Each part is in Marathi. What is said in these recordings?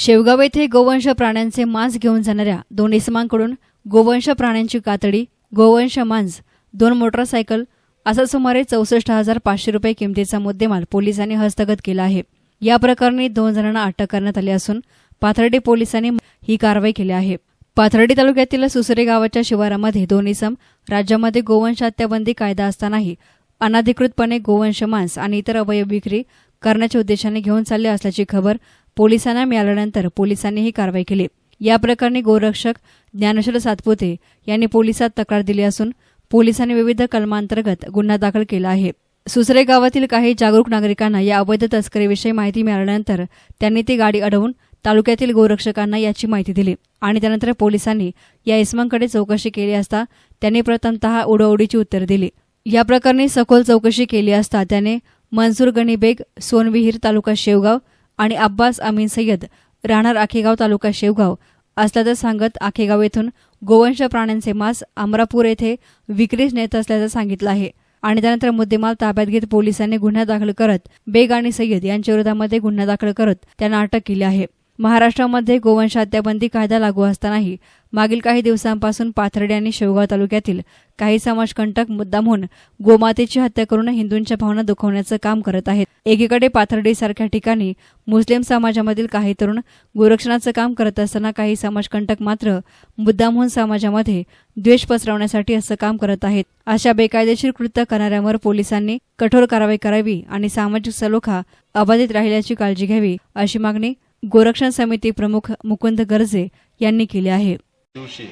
शेवगाव येथे गोवंश प्राण्यांचे मांस घेऊन जाणाऱ्या दोन इसमांकडून गोवंश प्राण्यांची कातडी गोवंश मांस दोन मोटरसायकल असा सुमारे चौसष्ट हजार पाचशे रुपये किमतीचा मुद्देमाल पोलिसांनी हस्तगत केला आहे. या प्रकरणी दोन जणांना अटक करण्यात आली असून पाथर्डी पोलिसांनी ही कारवाई केली आहे. पाथर्डी तालुक्यातील सुसरे गावाच्या शिवारामध्ये दोन इसम राज्यामध्ये गोवंश हत्याबंदी कायदा असतानाही अनधिकृतपणे गोवंश मांस आणि इतर अवयव विक्री करण्याच्या उद्देशाने घेऊन चालले असल्याची खबर पोलिसांना मिळाल्यानंतर पोलिसांनी ही कारवाई केली. या प्रकरणी गोरक्षक ज्ञानेश्वर सातपुते यांनी पोलिसात तक्रार दिली असून पोलिसांनी विविध कलमांतर्गत गुन्हा दाखल केला आहे. सुसरे गावातील काही जागरूक नागरिकांना या अवैध तस्करीविषयी माहिती मिळाल्यानंतर त्यांनी ती गाडी अडवून तालुक्यातील गोरक्षकांना याची माहिती दिली आणि त्यानंतर पोलिसांनी या इसमांकडे चौकशी केली असता त्यांनी प्रथमतः उडवडीची उत्तर दिली. या प्रकरणी सखोल चौकशी केली असता त्याने मनसूर गणीबेग सोनविहीर तालुका शेवगाव आणि अब्बास अमीन सय्यद राहणार आखेगाव तालुका शेवगाव. असल्याचं सांगत आखेगाव येथून गोवंश प्राण्यांचे मांस अमरापूर येथे विक्रीस नेत असल्याचं सांगितलं आहे. आणि त्यानंतर मुद्देमाल ताब्यात घेत पोलिसांनी गुन्हा दाखल करत बेग आणि सय्यद यांच्या विरोधामध्ये गुन्हा दाखल करत त्यांना अटक केली आहे. महाराष्ट्रामध्ये गोवंश हत्याबंदी कायदा लागू असतानाही मागील काही दिवसांपासून पाथर्डी आणि शेवगाव तालुक्यातील काही समाजकंटक मुद्दामहून गोमातेची हत्या करून हिंदूंच्या भावना दुखवण्याचं काम करत आहेत. एकीकडे पाथर्डीसारख्या ठिकाणी मुस्लिम समाजामधील काही तरुण गोरक्षणाचं काम करत असताना काही समाजकंटक मात्र मुद्दामहून समाजामध्ये द्वेष पसरवण्यासाठी असं काम करत आहेत. अशा बेकायदेशीर कृत्य करणाऱ्यांवर पोलिसांनी कठोर कारवाई करावी आणि सामाजिक सलोखा अबाधित राहिल्याची काळजी घ्यावी अशी मागणी गोरक्षण समिती प्रमुख मुकुंद गर्जे यांनी केली आहे. दिवशी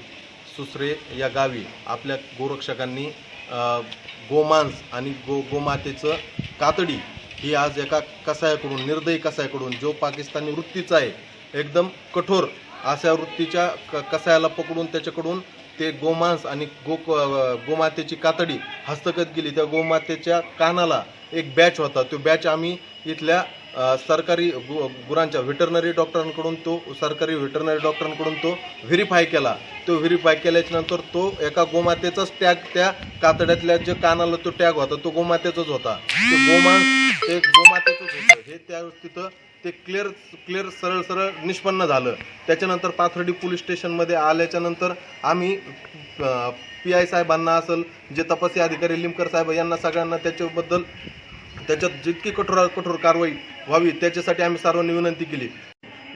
सुसरे या गावी आपल्या गोरक्षकांनी गोमांस आणि गो गोमातेचं कातडी ही आज एका कसायाकडून निर्दयी कसायाकडून जो पाकिस्तानी वृत्तीचा आहे एकदम कठोर अशा वृत्तीच्या क कसायाला पकडून त्याच्याकडून ते गोमांस आणि गो गोमातेची कातडी हस्तगत गेली त्या गोमातेच्या कानाला एक बॅच होता. तो बॅच आम्ही इथल्या सरकारी गु गुरांच्या व्हेटरनरी डॉक्टरांकडून तो सरकारी व्हेटरनरी डॉक्टरांकडून तो व्हेरीफाय केला. तो व्हेरीफाय केल्याच्यानंतर तो एका गोमातेचाच टॅग त्या कातड्यातल्या जे कानाला तो टॅग होता तो गोमातेचाच होता. ते गोमा ते गोमातेचंच होतं. हे त्या तिथं ते क्लिअर क्लिअर सरळ सरळ निष्पन्न झालं. त्याच्यानंतर पाथर्डी पोलीस स्टेशनमध्ये आल्याच्यानंतर आम्ही पी आय साहेबांना असेल जे तपासी अधिकारी लिमकर साहेब यांना सगळ्यांना त्याच्याबद्दल त्याच्यात जितकी कठोर कठोर कारवाई व्हावी त्याच्यासाठी आम्ही सर्वांनी विनंती केली.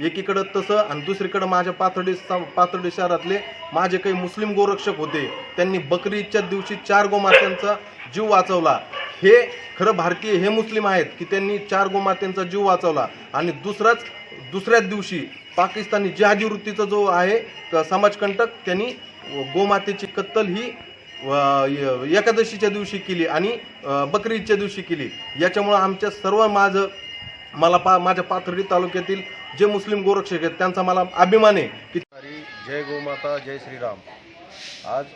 एकीकडं तसं आणि दुसरीकडं माझ्या पाथर्डी पाथर्डी शहरातले माझे काही मुस्लिम गोरक्षक होते त्यांनी बकरी ईदच्या दिवशी चार गोमात्यांचा जीव वाचवला. हे खरं भारतीय हे मुस्लिम आहेत की त्यांनी चार गोमात्यांचा जीव वाचवला आणि दुसराच दुसऱ्याच दिवशी पाकिस्तानी जिहादी वृत्तीचा जो आहे समाजकंटक त्यांनी गोमातेची कत्तल ही एकादशीच्या दिवशी केली आणि बकरीदच्या दिवशी केली. याच्यामुळं आमच्या सर्व माझं मला पा माझ्या पाथर्डी तालुक्यातील जे मुस्लिम गोरक्षक आहेत त्यांचा मला अभिमान आहे की जय गोमाता जय श्रीराम. आज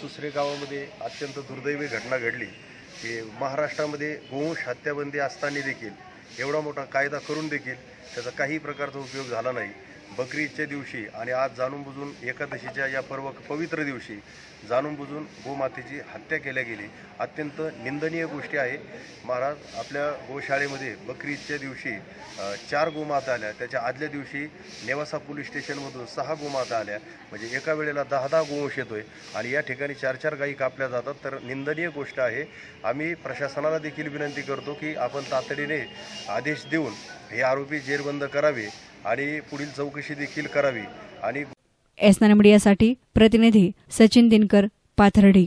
सुसरे गावामध्ये अत्यंत दुर्दैवी घटना घडली की महाराष्ट्रामध्ये गोवंश हत्याबंदी असताना देखील एवढा मोठा कायदा करून देखील त्याचा काही प्रकारचा उपयोग झाला नाही. बकरी ईदच्या दिवशी आणि आज जाणून बुजून एकादशीच्या या पर्व पवित्र दिवशी जाणून बुजून गोमातेची हत्या केल्या गेली. अत्यंत निंदनीय गोष्टी आहे. महाराज आपल्या गोशाळेमध्ये बकरी ईदच्या दिवशी चार गोमाता आल्या. त्याच्या आदल्या दिवशी नेवासा पोलीस स्टेशनमधून सहा गोमाता आल्या. म्हणजे एका वेळेला दहा दहा गोवंश येतोय आणि या ठिकाणी चार चार गायी कापल्या जातात. तर निंदनीय गोष्ट आहे. आम्ही प्रशासनाला देखील विनंती करतो की आपण तातडीने आदेश देऊन हे आरोपी जेरबंद करावे. आणि पुढील चौकशी देखील करावी. आणि एसनान मीडियासाठी प्रतिनिधी सचिन दिनकर पाथर्डी.